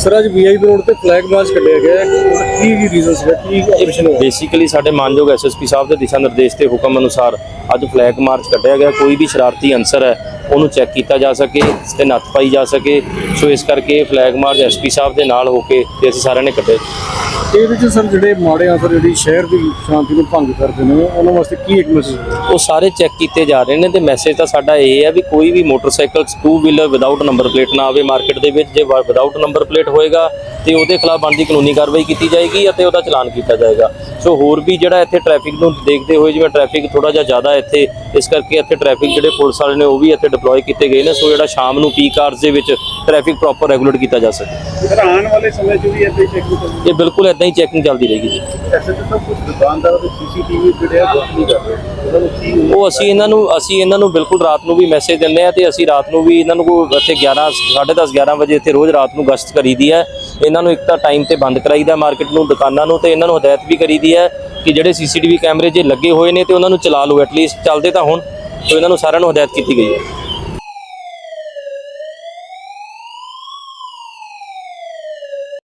Sir, ਅੱਜ VIP road ਤੇ flag march ਕੱਢਿਆ ਗਿਆ ਹੈ। ਕੀ ਕੀ ਰੀਜ਼ਨ ਸੀਗਾ? ਕੀ ਆਪਰੇਸ਼ਨ ਹੋਇਆ? ਬੇਸਿਕਲੀ ਸਾਡੇ ਮਾਨਯੋਗ ਐਸਐਸਪੀ ਸਾਹਿਬ ਦੇ ਦਿਸ਼ਾ ਨਿਰਦੇਸ਼ ਤੇ ਹੁਕਮ ਅਨੁਸਾਰ ਅੱਜ ਫਲੈਗ ਮਾਰਚ ਕੱਢਿਆ ਗਿਆ। ਕੋਈ ਵੀ ਸ਼ਰਾਰਤੀ ਅਨਸਰ ਹੈ ਉਹਨੂੰ ਚੈੱਕ ਕੀਤਾ ਜਾ ਸਕੇ ਤੇ ਨੱਥ ਪਾਈ ਜਾ ਸਕੇ। ਸੋ ਇਸ ਕਰਕੇ ਫਲੈਗ ਮਾਰਚ ਐਸਪੀ ਸਾਹਿਬ ਦੇ ਨਾਲ ਹੋ ਕੇ ਤੇ ਅਸੀਂ ਸਾਰਿਆਂ ਨੇ ਕੱਢਿਆ ਇਹਦੇ ਵਿੱਚ ਸਰ ਜਿਹੜੇ ਮਾੜੇ ਅਨਸਰ ਜਿਹੜੀ ਸ਼ਹਿਰ ਦੀ ਸ਼ਾਂਤੀ ਨੂੰ ਭੰਗ ਕਰਦੇ ਨੇ ਉਹਨਾਂ ਵਾਸਤੇ ਕੀ ਇੱਕ ਮੈਸੇਜ ਉਹ ਸਾਰੇ ਚੈੱਕ ਕੀਤੇ ਜਾ ਰਹੇ ਨੇ ਤੇ ਮੈਸੇਜ ਤਾਂ ਸਾਡਾ ਇਹ ਹੈ ਵੀ ਕੋਈ ਵੀ motorcycle two wheeler without number plate ਨਾ ਆਵੇ ਮਾਰਕੀਟ ਦੇ ਵਿੱਚ। ਜੇ ਵਿਦਆਊਟ ਨੰਬਰ ਪਲੇਟ ਹੋਏਗਾ ਤੇ ਉਹਦੇ ਖਿਲਾਫ ਬਣਦੀ ਕਾਨੂੰਨੀ ਕਾਰਵਾਈ ਕੀਤੀ ਜਾਏਗੀ ਅਤੇ ਉਹਦਾ ਚਲਾਨ ਕੀਤਾ ਜਾਏਗਾ। ਸੋ ਹੋਰ ਵੀ ਜਿਹੜਾ ਇੱਥੇ ਟ੍ਰੈਫਿਕ ਨੂੰ ਦੇਖਦੇ ਹੋਏ ਜਿਵੇਂ ਟ੍ਰੈਫਿਕ ਥੋੜਾ ਜਿਹਾ ਜ਼ਿਆਦਾ ਇੱਥੇ ਇਸ ਕਰਕੇ ਇੱਥੇ ਟ੍ਰੈਫਿਕ ਜਿਹੜੇ ਪੁਲਿਸ ਵਾਲੇ ਨੇ ਉਹ ਵੀ ਇੱਥੇ ਡਿਪਲੋਏ ਕੀਤੇ ਗਏ ਨੇ ਸੋ ਜਿਹੜਾ ਸ਼ਾਮ ਨੂੰ ਪੀਕ ਆਵਰਸ ਦੇ ਵਿੱਚ ਟ੍ਰੈਫਿਕ ਪ੍ਰੋਪਰ ਰੈਗੂਲੇਟ ਕੀਤਾ ਜਾ ਸਕੇ। ਸਰ ਆਉਣ ਵਾਲੇ ਸਮੇਂ 'ਚ ਵੀ ਇੱਥੇ ਚੈਕਿੰਗ ਚੱਲਦੀ ਇਹ ਬਿਲਕੁਲ ਇਦਾਂ ਹੀ ਚੈਕਿੰਗ ਚੱਲਦੀ ਰਹੇਗੀ ਜੀ। ਐਸੇ ਤਾਂ ਕੁਝ ਦੁਕਾਨਦਾਰ ਦੇ ਸੀਸੀਟੀਵੀ ਜਿਹੜੇ ਆ ਵਰਕ ਨਹੀਂ ਕਰ ਰਹੇ ਉਹਨਾਂ ਨੂੰ ਕੀ ਉਹ ਅਸੀਂ ਇਹਨਾਂ ਨੂੰ ਅਸੀਂ ਇਹਨਾਂ ਨੂੰ ਬਿਲਕੁਲ ਰਾਤ ਨੂੰ ਵੀ ਮੈਸੇਜ ਦਿੰਦੇ ਆ ਤੇ ਅਸੀਂ ਰਾਤ ਨੂੰ ਵੀ ਇਹਨਾਂ ਨੂੰ ਕੋਈ ਇੱਥੇ 11 10:30 11 ਵਜੇ ਇੱਥੇ ਰੋਜ਼ ਰਾਤ ਨੂੰ ਗਸ਼ਤ ਕਰੀਦੀ ਹੈ। ਇਹਨਾਂ ਨੂੰ ਇੱਕ ਤਾਂ ਟਾਈਮ ਤੇ ਬੰਦ ਕਰਾਈਦਾ ਮਾਰਕੀਟ ਨੂੰ ਦੁਕਾਨਾਂ ਨੂੰ ਤੇ ਇਹਨਾਂ ਨੂੰ ਹਦਾਇਤ ਵੀ ਕਰੀਦੀ ਹੈ ਕਿ ਜਿਹੜੇ ਸੀਸੀਟੀਵੀ ਕੈਮਰੇ ਜੇ ਲੱਗੇ ਹੋਏ ਨੇ ਤੇ ਉਹਨਾਂ ਨੂੰ ਚਲਾ ਲਓ ਐਟਲੀਸਟ ਚੱਲਦੇ ਤਾਂ ਹੁਣ। ਤੇ ਇਹਨਾਂ ਨੂੰ ਸਾਰਿਆਂ ਨੂੰ ਹਦਾਇਤ ਕੀਤੀ ਗਈ ਹੈ।